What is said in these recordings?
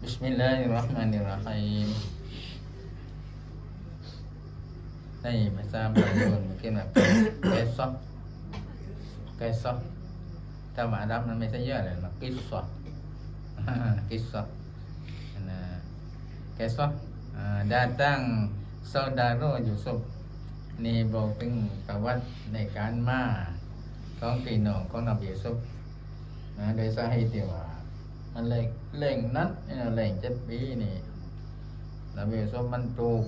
Bismillahirrahmanirrahim ในภาษาบาลีมันเกี่ยวกับแกซอกแกซอกถ้าหมาดำมันไม่ใช่เยอะเลยนะกิสซอกกิสซอกนะแกซอกอ่า datang saudara Yusuf นี่บอกถึงประวัติในการมาของพี่น้องของนบียูซุฟนะโดยสาเหตุที่ว่า มันแรงแรงนัดเนี่งเจ็ดปีนี่นบียูซุฟมันปลูก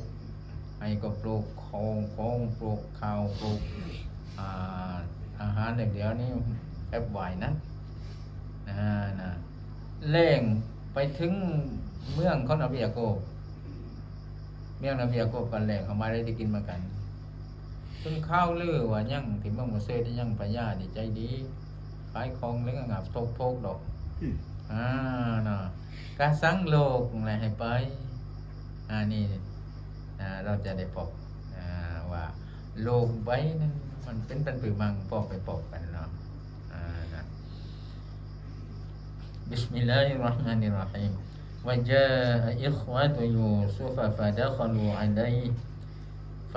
ไอ้ก็ปลูกโคงโคงปลูกข้าวปลูกอ่าอาหารเดี๋ยวนี้แอบไหวนะนนะนะแรงไปถึงเมืองของนบียาโกเมืองนบียาโกกันแรงเขามาได้กินมากันซึ่งข้าวลือว่ายั่งที่เมืองมเซได้ยั่งพญาดีใจดีขายของเรื่องงับโทกโทกดอกอ่านะการสังโลกอะไรให้ไปอ่านี่อ่าเราจะได้พบอ่าว่าโลกใบนั้นมันเป็นเป็นปือมังพอไปพบกันเนาะอ่านะบิสมิลลาฮิรเราะห์มานิรเราะฮีม وجاء إخوة يوسف فدخلوا عليه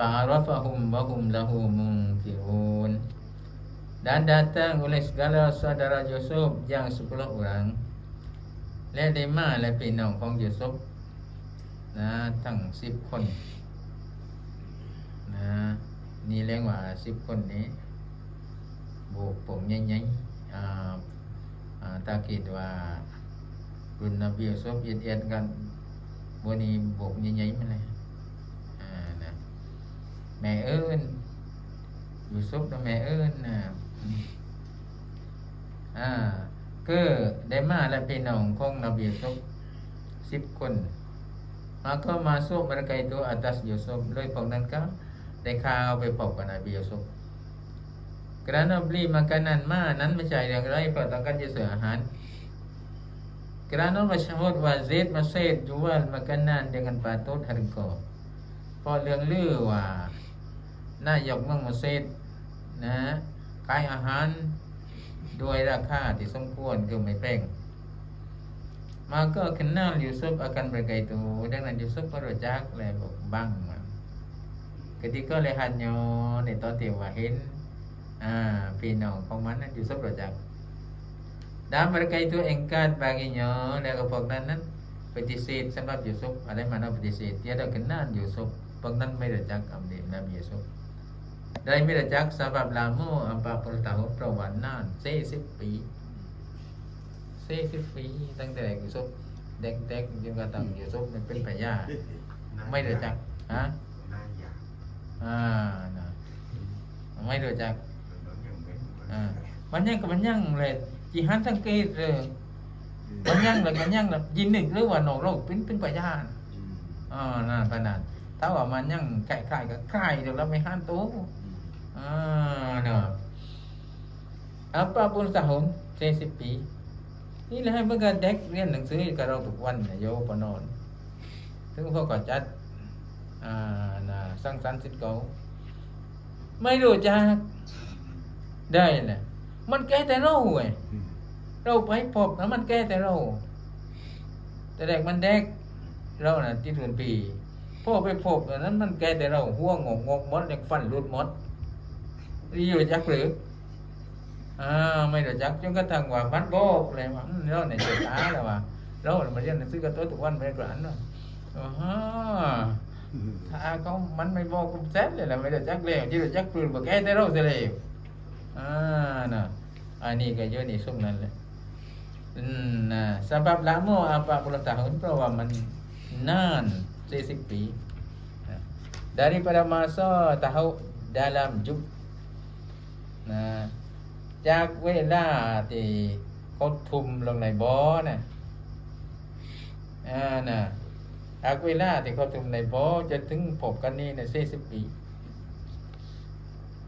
fa'arafahum wa hum lahu munkirun dan datang oleh segala saudara Yusuf yang sepuluh orang และได้มาและพี่น้องของยูซุฟนะทั้งสิบคนนะนี่เรียกว่าสิบคนนี้บวกผมใหญ่ๆอ่าอ่าตาคิดว่ารุ่นนบียซุฟเอียดๆกันบนนี้บวกใหญ่ๆมาเลยอ่านะแม่เอิญยูซุปนะแม่เอิญนะอ่า คือได้มาและพี่น้องของนบีสุบสิบคนมาก็มาสุบรรกายตัวอัตัสยูซุบเลยพวกนั้นก็ได้ข่าวไปพบกับนบียูซุบกระนั้นบลีมากันนั้นมานั้นไม่ใช่เรื่องไรเพราะต้องการจะเสืออาหารกระ Kerana masyhur wazid masjid jual makanan dengan patut harga พอเรื่องลือว่า นายกเมืองมาเซตนะขายอาหาร ด้วยราคาที่สมควรคือไม่แพง maka kenal Yusuf akan mereka itu dengan Yusuf baru jak le bang ketika lihatnya ni to ti wa hin อ่าพี่น้องของมันนั้นยูซุฟรู้จัก dan mereka itu engkar baginya แล้วก็พวกนั้นนั้นปฏิเสธสำหรับยูซุฟอะไรมานะปฏิเสธ tiada kenal Yusuf พวกนั้น ไม่รู้จักกับนบียูซุฟได้ไม่รู้จักสำหรับลาโม40 tahun ประวัตินาน40ปี40ปีตั้งแต่ยูซุฟเด็กๆจนกระทั่งยูซุฟมันเป็นพญาไม่รู้จักฮะน่าอยากอ่านะไม่รู้จักอ่ามันยังกับมันยังเลยจีฮันสังเกตเลยมันยังเลยมันยังเลยยินหนึ่งหรือว่าหนองโลกเป็นเป็นปัญญาณอ่านั่นขนาดถ้าว่ามันยังไก่ไก่ก็ไก่เดี๋ยวเราไม่ห้ามตู้ อ่าเนาะ apapun tahun 40ปีนี่แหละให้เมื่อกี้เด็กเรียนหนังสือกับเราทุกวันเนี่ยโยปนอนถึงพวกก็จัดอ่านะสร้างสรรค์สิทธิ์เก่าไม่รู้จักได้แหละมันแก้แต่เราเว้ยเราไปพบแล้วมันแก้แต่เรา แต่แรกมันเด็กเราน่ะที่ทุนปีพ่อไปพบอันนั้นมันแก้แต่เราหัวงอกงมดยังฟันรุดมด อยู่จักหรืออ่าไม่รู้จักจนกระทั่งว่ามันบอกเลยว่าอืมเราเนี่ยเจตาแล้วว่าเราเนี่ยมาเรียนหนังสือกับตัวทุกวันไม่ได้กลันเนาะอ๋อถ้าเขามันไม่บอกผมแซ่เลยละไม่ได้จักเลยที่ได้จักปืนบอกแกแต่เราเสียเลยอ่านะอันนี้ก็เยอะนี่สุ่มนั่นแหละอืมนะ sebab lama 40 tahun เพราะว่ามันนาน40 ปี daripada masa tahu dalam jub นะจากเวลาที่เขาทุ่มลงในบ่อนะอ่านะจากเวลาที่เขาทุ่มในบ่อจะถึงพบกันนี่ใน40ปี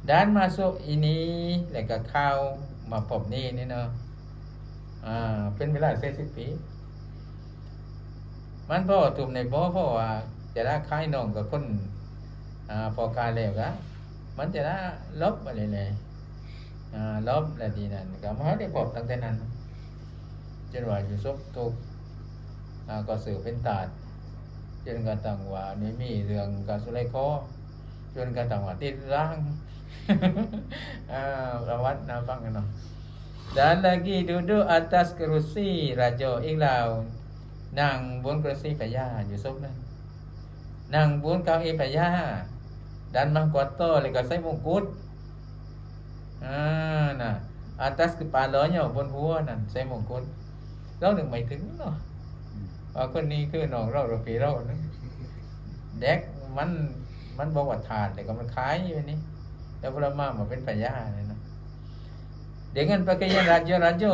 dan masuk ini แล้วก็เข้ามาพบนี่นี่เนาะอ่าเป็นเวลา40ปี มันพ่อทุ่มในบ่อเพราะว่าจะได้คล้ายน้องกับคนอ่าพอการแล้วก็มันจะได้ลบอะไรเลย ลบแล้วทีนั้นก็มาได้พบตั้งแต่นั้นจนว่าอยู่ซบถูกอ่าก็สืบเป็นตาดจนกระทั่งว่านี่มีเรื่องกาสุไลคอจนกระทั่งว่าติดร่างอ่าประวัตินะฟังกันเนาะ Dan lagi duduk atas kerusi raja Inglau Nang buôn kerusi payah Yusuf ni Nang buôn kau i payah Dan mahkota lekas saya mungkut à, nah. Atas kepalanya bun hua nan saya mungkut เราหนึ่งไม่ถึงเนาะว่าคนนี้คือน้องเราเราพี่เราเนะเด็กมันมันบอกว่าทานแต่ก็มันคล้ายอยู่นี่แล้วพระมามาเป็นพญาเลยนะ dengan pakaian raja-raja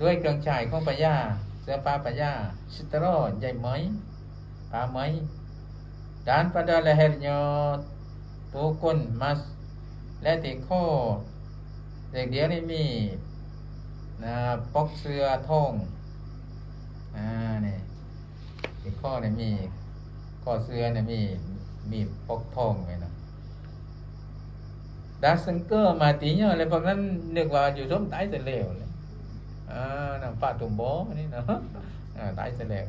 ด้วยเครื่องฉายของพญาเสื้อผ้าพญาสตรอใหญ่ไหมผ้าไหม dan pada lehernya tukun emas และที่ข้อเด็กเดียวนี่มีนะปอกเสื้อทองอ่านี่ที่ข้อนี่ยมีข้อเสื้อนี่ยมีมีปอกทองไว้นะ đã sân cơ mà tí nhờ lại phần นั้นนึกว่าอยู่ส้มตายเสร็จแล้วเลยอ่าน้ำปลาตุ่มโบนี่นะอ่าตายเสร็จแล้ว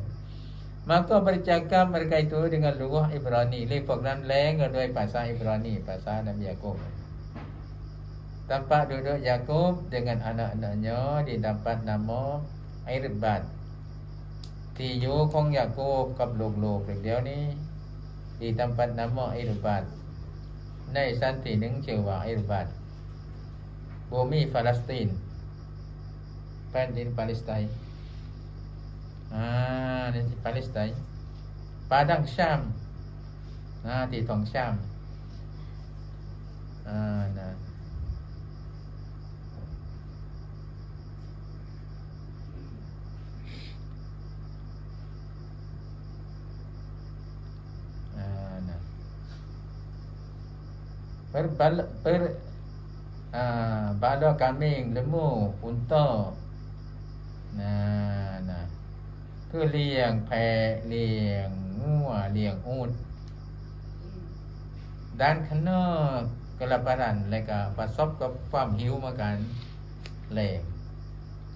maka bercakap mereka itu dengan lughah Ibrani lepok dan leng dua bahasa Ibrani bahasa Nabi Yakub Tempat duduk Yakub dengan anak-anaknya didapat nama Airbat ที่อยู่ของยาโกบกับลูกๆเดี๋ยวนี้ที่ตำปัดน้ำมอไอรุบัตในสันติหนึ่งชื่อว่าอิรบัตบูมีฟาลสตีนแผ่นดินปาเลสไตน์อ่านี่ปาเลสไตน์ปาดังชามอ่าที่ทองชามอ่านะอ่านะ per, per uh, bala kambing lemu unta nah nah คือเลี้ยงแพะเลี้ยงงัวเลี้ยงอูดด้านข้างนอกกระปรันแล้ก็ประสบกับความหิวมากันแหลง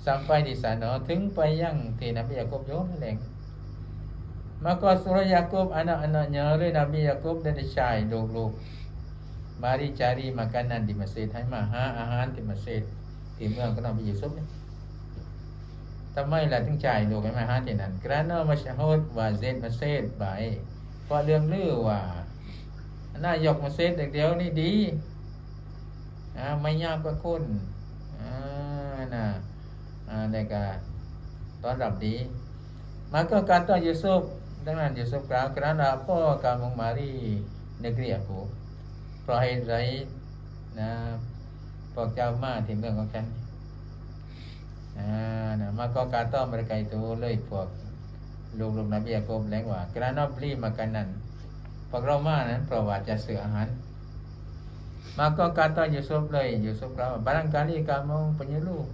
สัมไปดิสานอถึงไปยั่งที่นบียากบโยมแหลงมาก็สุรยากบอันนั้นอันนั้นเยอะเลยนบียากบได้ใช้ลูกๆ บียูซุฟเนี่ยทำไมล่ะถึงจ่ายลูกให้มาหาที่นั่น kerana masyhur wazid masjid baik เพราะเรื่องลือว่านายกมัสยิดเดียวนี่ดีอ่าไม่ยากกว่าคุณอ่าน่ะอ่าในการตอนรับดี maka kata Yusuf dengan Yusuf kata kerana apa kamu mari negeri aku เพราะเลอยไรนะพวกเจ้ามาถึงเมืองของฉันอ่านะมาก็การต้อมบริไกตัวเลยพวกลูกลูกนับเบียกบแหลงว่ากระนอบรีมากันนั่นพวกเรามานั้นประวัติจะเสืออาหารมาก็การต้อยูซุเลยยูซุเราบาลังการีการมองปัญญลูก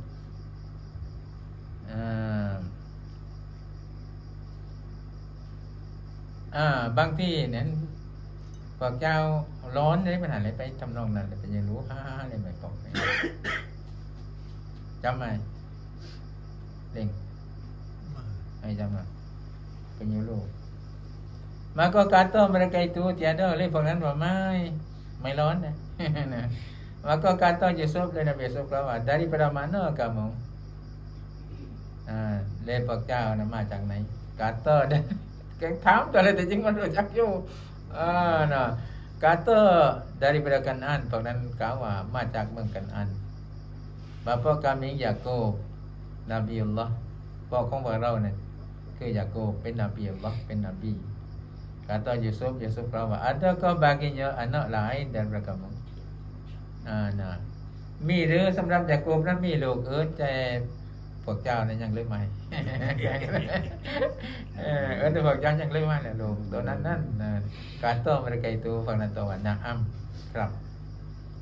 อ่าบางที่เนั้น พวกเจ้าร้อนได้ปัญหาอะไรไปทำนองนั้นเลยเป็นยังรู้ฮ่าๆอะไรแบบบอกไปจำไหมเล่งให้จำไหมเป็นยังรู้ maka kata mereka itu tiada oleh พวกนั้นว่าไม่ไม่ร้อนนะนะ maka kata Yusuf dan Nabi Yusuf กล่าวว่า daripada mana kamu อ่าเลยพวกเจ้านะมาจากไหน kata dan แกถามตัวอะไรแต่จริงมันรู้จักอยู่อ่านะ kata daripada Kanan พวกนั้นกล่าวว่ามาจา กเมืองกันอัน Bapa kami Yakub Nabiullah พ่อของพวกเราเนี่ยคือยาโกบเป็นนบีอัลลอฮ์เป็นนบี kata Yusuf Yusuf กล่าวว่า adakah baginya anak lain daripada kamu อ่านะมีหรือสำหรับยาโกบนั้นมีลูกเอิ้นแต่ พวกเจ้านั้นยังเลือกไม่เออเออแต่พวกเจ้ายังเลือกไม่แหละลูกตัวนั้นนั่นนะการโต mereka itu ฝั่งนั้นตัวว่า na'am ครับ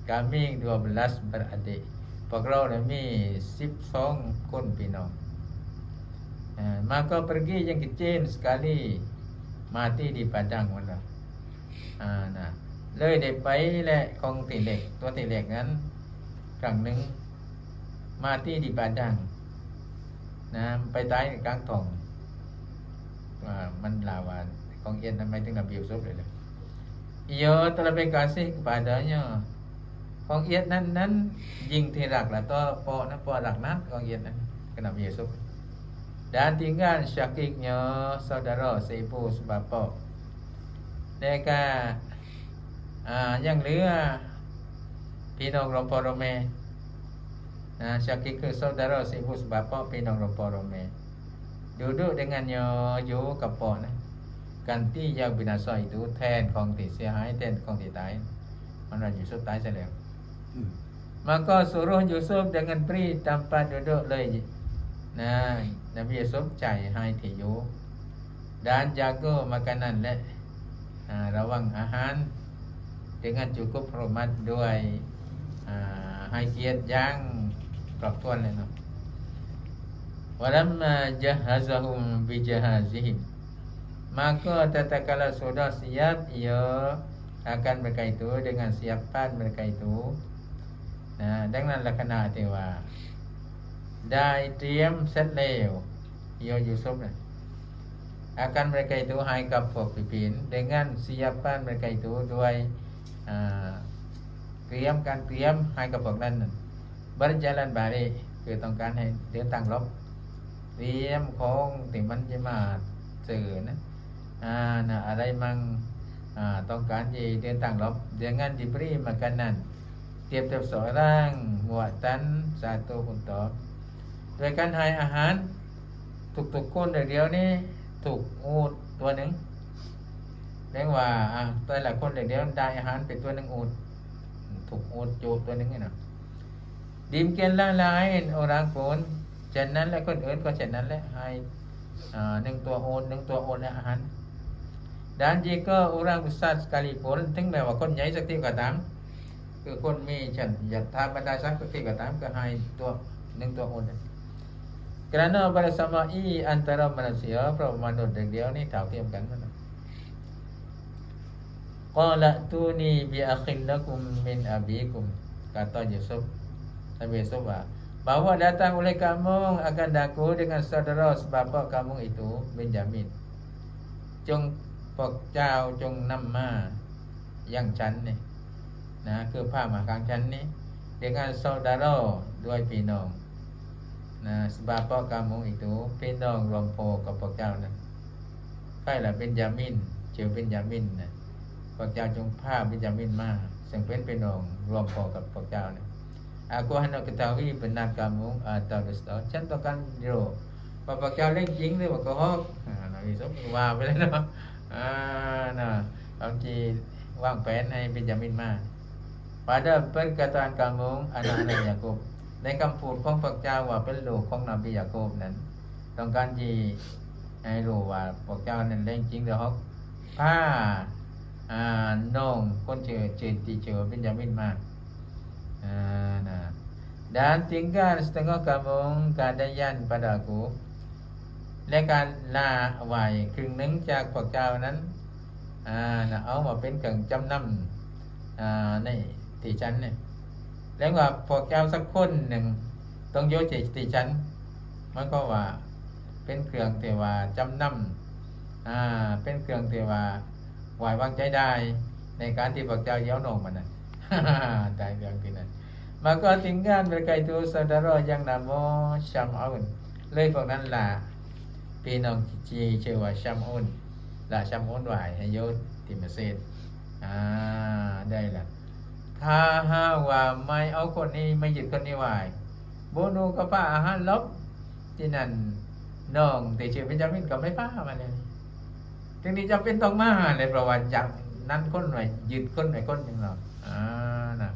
kami 12 beradik พวกเราเนี่ยมี12คนพี่น้อง Eh, maka pergi yang kecil sekali mati di padang mana. Ha, nah. เลยได้ไปและของตีเหล็กตัวตีเหล็กนั้นครั้งหนึ่งมาที่ดีปาดัง นะไปตายในกลางท้องว่ามันลาวาของเอ็นทำไมถึงนำเบียวซบเลยล่ะโยตระเบกาสิป่าเดยอของเอียดนั้นนั้น ยิงที่หลักละต่อปอนะปอหลักนั้นของเอียดนั้นก็นำเยซุ dan tinggal syakiknya saudara seibu sebapa mereka uh, yang เหลือพี่น้องเวาพ่อเราแม่ Nah, syakik ke saudara seibu sebapa pinang ropa rome. Duduk dengannya yo kapok nah. Ganti yang binasa itu แทนของที่เสียหายแทนของที่ตาย Mana Yusuf ตายซะแล้ว Hmm. Maka suruh Yusuf dengan beri tempat duduk เลย Nah, Nabi Yusuf จ่ายให้ที่อยู่ Dan jaga makanan และอ่าระวังอาหาร dengan cukup hormat ด้วย อ่าให้เกียรติอย่าง กรอบถ้วนเลยครับวลัมมาจฮาซะฮุมบิจฮะซิฮิม maka tatkala sudah siap ia akan berkaitu dengan siapan berkaitu นะดังนั้นลักษณะที่ว่า ได้เตรียมเสร็จแล้วโยยูซุปนะอาการบริการตัวให้กับพวกผิผิน dengan siapan บริการตัวด้วยเตรียมการเตรียมให้กับพวกนั้นนะ berjalan balik คือต้องการให้เดินทางลบเตรียมของที่มันจะมาเจอนะอ่านะอะไรมังอ่าต้องการที่เดินทางลบ dengan diberi makanan tiap-tiap seorang muatan satu untuk โดยการให้อาหารทุกๆคนเดี๋ยวนี้ถูกอูดตัวหนึ่งเรียกว่าอะแต่ละคนเดี๋ยวได้อาหารเป็นตัวหนึ่งอูดถูกอูดโจตัวหนึ่งนี่นะ ดิมเกณฑ์ละลายโอรังผลเช่นนั้นและคนอื่นก็เช่นนั้นแหละให้หนึ่งตัวโอนหนึ่งตัวโอนและอาหารด้านจีก็โอรังอุสัสกาลิผลถึงแม้ว่าคนใหญ่สักที่ก็ตามคือคนมีฉันยากทำบรรดาสักที่ก็ตามก็ให้ตัวหนึ่งตัวโอนกระนั้นบารสมาอีอันตรมนเสียพระมนุษย์เดียวนี่เท่าเทียมกันมันกอละตูนีบีอัคินละกุมมินอบีกุมกาตอนยูซุฟ ว่า bahawa datang oleh kamu akan daku dengan saudara sebapa kamu itu Benjamin จงพวกเจ้าจงนำมายังฉันนี่นะคือผ้ามาข้างฉันนี่ dengan saudara ด้วยพี่น้องนะสบาปกามุงอีกตูพี่น้องรวมโพกับพวกเจ้านั้นใครล่ะเป็นยามินเชื่อเป็นยามินนะพวกเจ้าจงผ้าเป็นยามินมา ซึ่งเป็นพี่น้องรวมโพกับพวกเจ้านะ Aku hendak ketahui benar kamu atau dusta. ฉันต้องการรู้ว่าพวกเจ้าเล่นจริงหรือว่าโกหกอ่านาวิสมว่าไปเลยเนาะอ่านะบางทีวางแผนให้เป็นยามินมา Pada perkataan kamu anak-anak Yakub ในคำพูดของพระเจ้าว่าเป็นลูกของนบียาโคบนั้นต้องการที่ให้รู้ว่าพระเจ้านั้นเล่นจริงหรือฮอกผ้าอ่าน้องคนเชื่อเชื่อที่เชื่อเป็นยามินมาอ่านะ dan tinggal setengah kamu keadaan padaku และการลาไว้ครึ่งหนึ่งจากพระเจ้านั้นอ่านะเอามาเป็นเครื่องจำนำอ่าในที่ฉันเนี่ยแล้วว่าพวกเจ้าสักคนหนึ่งต้องโยจิติฉันมันก็ว่าเป็นเครื่องเทวาจำนำอ่าเป็นเครื่องเทวาไหววางใจได้ในการที่พวกเจ้าเย้าโหนงมันนะ ได้เรื่องที่นั้น maka tinggal mereka itu saudara yang nama Syam'un เลยพวกนั้นล่ะพี่น้องจีชื่อว่าชัมอุนละชัมอุนไหวให้โยติมาเซตอ่าได้ละถ้าหากว่าไม่เอาคนนี้ไม่หยุดคนนี้ไว้โบนูก็ป้าอาหารลบที่นั่นน้องแต่ชื่อเป็นจำเป็นก็ไม่ป้ามาเลยทีนี้จำเป็นต้องมาเลยเพราะว่าจากนั้นคนหน่อยยึดคนหน่อยคนหนึ่งหรอก อ่านะ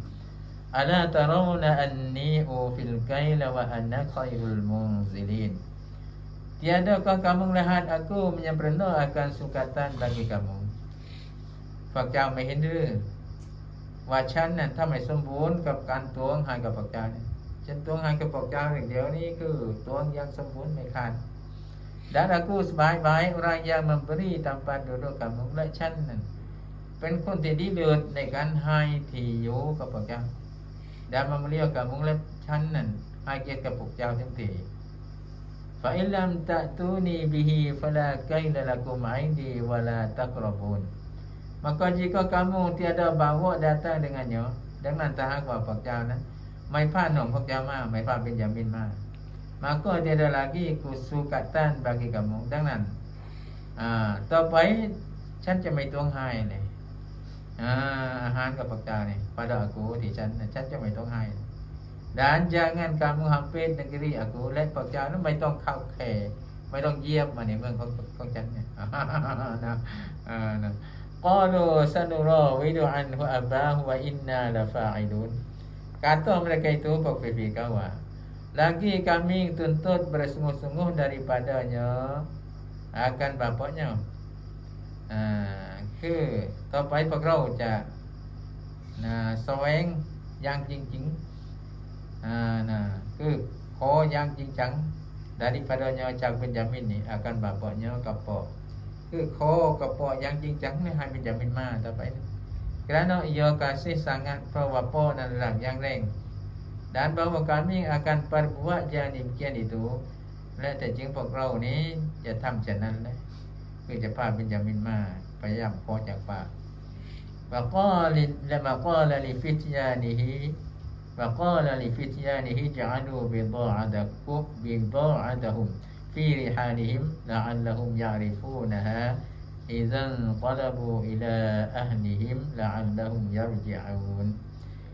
อัลลตาราวนะอันนีอูฟิลไกลวะอันนะคอยรุลมุงซิลิน Tiadakah kamu melihat aku menyempurna akan sukatan bagi kamu พวกเจ้าไม่เห็นหรือว่าฉันนั้นถ้าไม่สมบูรณ์กับการตวงให้กับพวกเจ้าเนี่ยฉันตวงให้กับพวกเจ้าอย่างเดียวนี้คือตวง yang sempurna ไม่ขาด dan aku sebaik-baik orang yang memberi tempat duduk kamu และฉันนั้น เป็นคนที่ดีเลิศในการให้ที่อยู่กับพวกเจ้าดามาเรียกกับมุงเล็บชั้นนั่นให้เกียรติกับพวกเจ้าทั้งทีฟาอิลัมตะตูนีบิฮีฟลาไกลละกุมไอดีวลาตะกรบุน maka jika kamu tiada bawa datang dengannya ดังนั้นถ้าหากว่าพวกเจ้านั้นไม่พลาดหนองพวกเจ้ามาไม่พลาดเป็นยามินมา maka tiada lagi kusukatan bagi kamu ดังนั้นต่อไปฉันจะไม่ตวงให้เลย อาหารกับปากกานี่ pada ากูที่ฉันฉันจะไม่ต้องให้ dan jangan kamu hampir negeri aku และปากกานั้นไม่ต้องเข้าแข่ไม่ต้องเยี่ยมมาในเมืองของของฉันเนี่ยนะนะกอดูซานูรอวิดูอันฮุอับบาฮุวอินนาลาฟาไอดุนการตัว mereka itu pokoknya kawa lagi kami tuntut bersungguh-sungguh daripadanya akan bapaknya. Ah, คือต่อไปพวกเราจะนะแสวงอย่างจริงๆอ่านะคือขออย่างจริงจัง daripadanya จากเบนจามินนี่ akan bapaknya kapok คือขอ kapok yang จริงจังนี่ให้เบนจามินมาต่อไปนี่ kerana ia kasih sangat เพราะว่าพ่อนั้นรักอย่างแรง dan bahawa kami akan perbuat yang demikian itu และแต่จริงพวกเรานี้จะทำเช่นนั้นเลยคือจะพาเบนจามินมา พยายามขอจากปาก وقال لما قال لفتيانه وقال لفتيانه جعلوا بضاعتكم بضاعتهم في رحالهم لعلهم يعرفونها إذا انقلبوا إلى أهلهم لعلهم يرجعون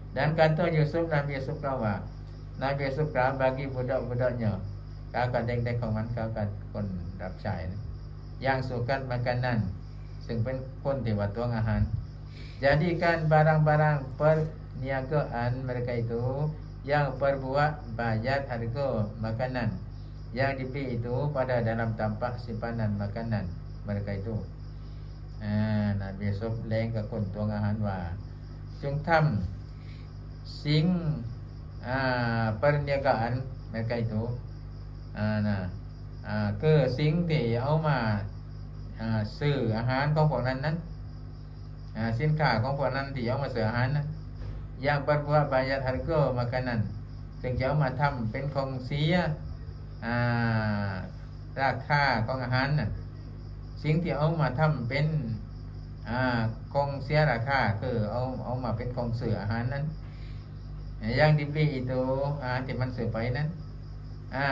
dan kata Yusuf Nabi Yusuf kata Nabi Yusuf kata bagi budak-budaknya kakak deng-deng ของมันkakak คนรับใช้นะyang sukan makanan ซึ่งเป็นคนที่ว่าตวงอาหาร jadikan barang-barang perniagaan mereka itu yang perbuat bayar harga makanan yang dibeli itu pada dalam tampak simpanan makanan mereka itu อ่านบียซุปแรงกับคนตัวงอาหารว่า จงทำสิ่งอ่า perniagaan mereka itu อ่านะอ่าคือสิ่งที่เอามา อ่าซื้ออาหารของพวกนั้นนั้นสินค้าของพวกนั้นที่เอามาซื้ออาหารนั้น yang berbuat bayar harga makanan จึงจะเอามาทำเป็นของเสียราคาของอาหารนะสิ่งที่เอามาทำเป็นอ่ากองเสียราคาคือเอาเอามาเป็นกองเสืออาหารนั้น yang dibeli itu อาหารที่มันซื้อไปนั้นอ่า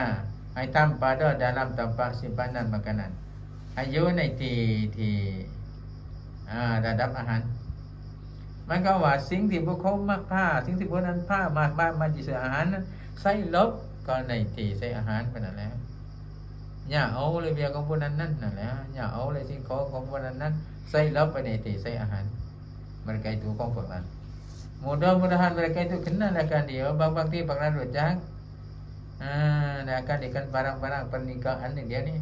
ให้ทำ pada dalam tempat simpanan makanan ให้ อายู่ในทีที่อ่าระดับอาหาร มันก็ว่าสิ่งที่พวกเขามักผ้าสิ่งที่พวกนั้นผ้ามาบ้านมาจีเสอาหารนั้นใส่ลบก็ในทีใส่อาหารไปนั่นแหละอย่าเอาเลยเบียของพวกนั้นนั่นนั่นแหละอย่าเอาเลยสิ่งของของพวกนั้นนั้นใส่ลบไปในทีใส่อาหาร mereka itu ของพวกนั้น mudah-mudahan mereka itu kenal akan dia bang-bang dia bang rojak ah dan akan ikan barang-barang pernikahan ni dia ni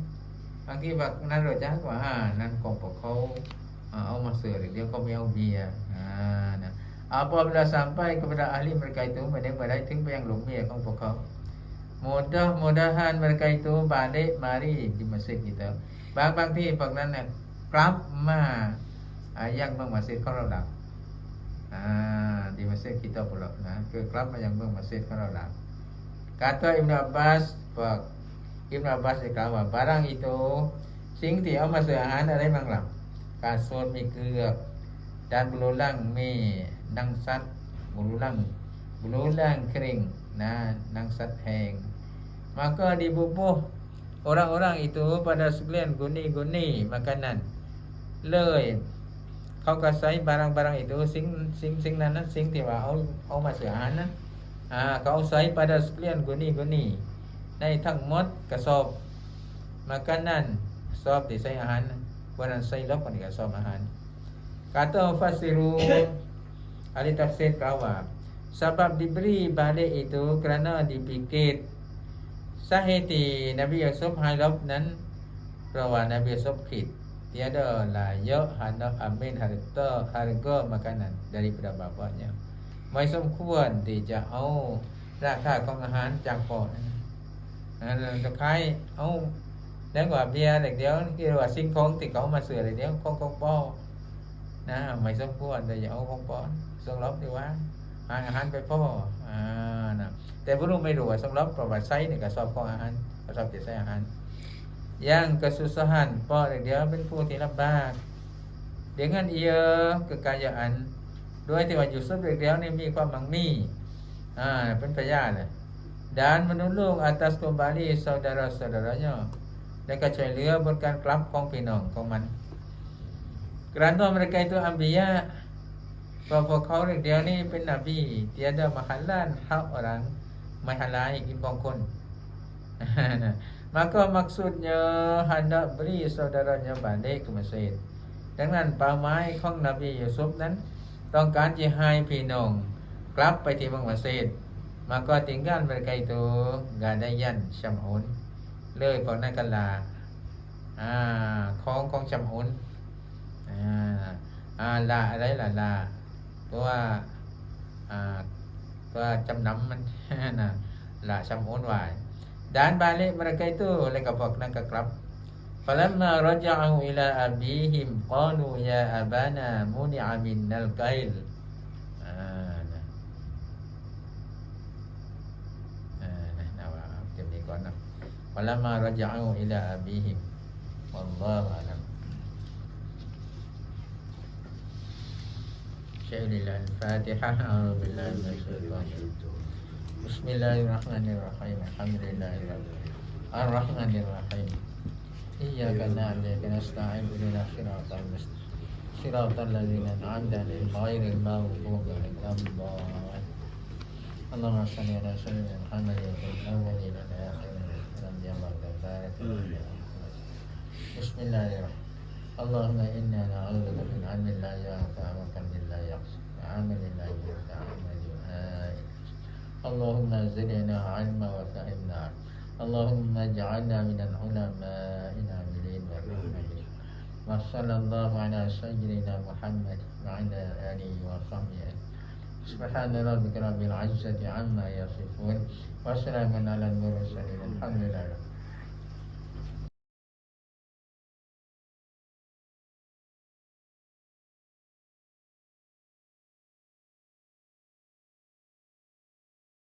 บางทีแบบนั้นเราจะกว่าอ่านั่นของพวกเขาเอามาเสือเดี๋ยวเขาไม่เอาเบียร์อ่านะ apabila sampai kepada ahli mereka itu mereka ถึงไปยังหลุมเมียของพวกเขา mudah-mudahan mereka itu balik mari di masjid kita บางบางที่พวกนั้นเนี่ยกลับมาอ่ายังเมืองมัสยิดของเราดับอ่า di masjid kita pula นะคือกลับมายังเมืองมัสยิดของเราดับ kata Ibn Abbas บอก Ibn Abbas ได้ก ล่าวว่า barang itu สิ่งที่เอามาเสืออาหารอะไรบ้างล่ะกาโซนมีเกลือ dan belulang mi nangsat belulang belulang kering nah nangsat heng maka dibubuh orang-orang itu pada sekalian guni-guni makanan เลย เขาก็ใช้ barang-barang itu สิ่งสิ่งสิ่งนั้นนะสิ่งที่ว่าเอาเอามาเสืออาหารนะอ่าเขาใช้ pada sekalian guni-guni ในทั้งหมดกระสอบ makanan สอบที่ใส่อาหารวันนั้นใส่ลบกันกระสอบอาหาร kata mufassiru ahli tafsir kawa sebab diberi balik itu kerana dipikir sahiti Nabi Yusuf ให้ลบนั้นเพราะว่า Nabi Yusuf คิด tiada layak hendak ambil harta harga makanan daripada bapaknya ไม่สมควรที่จะเอาราคาของอาหารจากพ่อนั้น จะคล้ายเอาแล้วกว่าเบียร์เด็กเดียวคือว่าสิ่งของที่เขามาเสือเด็กเดียวของของพ่อนะไม่สมควรแต่อย่าเอาของพ่อส่งลบดีว่าหาอาหารไปพ่ออ่านะแต่บ่รู้ไม่รู้ว่าสำหรับประวัติไซต์นี่ยก็สอบของอาหารก็สอบเกี่ยวกับอาหาร yang kesusahan เพราะเดียวเป็นผู้ที่ลำบาก dengan ia kekayaan โดยที่ว่าอยู่สุบเดียวนี่มีความมังมีอ่าเป็นพยานเลย dan menolong atas kembali saudara-saudaranya และก็ช่วยเหลือบนการกลับของพี่น้องของมัน kerana mereka itu anbiya เพราะพวกเขาเดียวนี่เป็นนบี tiada mahalan hak orang menghalangi กินของคน maka maksudnya hendak beri saudaranya balik ke Mesir ดังนั้นเป้าหมายของนบียูซุฟนั้น ต้องการจะให้พี่น้องกลับไปที่เมืองมัสยิด Maka tinggal mereka itu gadaian syam'un Lei ponakala à, Khong khong syam'un à, à, Là đấy là là Của à, Của chăm nắm là Là syam'un hoài Dan balik mereka itu oleh kapak nak kelab فلما رجعوا إلى أبيهم قالوا يا أبانا منع منا الكيل آه فلما رجعوا إلى أبيهم والله أعلم. لله الفاتحة أعوذ بالله من الشيطان بسم الله الرحمن الرحيم. الحمد لله رب الرحمن الرحيم. إياك نعبد نستعين اهدنا الصراط المستقيم. صراط الذين أنعمت عليهم غير المغضوب عليهم اللهم صل على سيدنا محمد الأولين والآخرين بسم الله الرحمن الرحيم اللهم إنا نعوذ بك من علم لا ينفع وكم لا يخشى وعمل لا ينفع عمل اللهم زدنا علما وفهمنا اللهم اجعلنا من العلماء العاملين والعاملين وصلى الله على سيدنا محمد وعلى آله وصحبه سبحان ربك رب العزة عما يصفون وسلام على المرسلين الحمد لله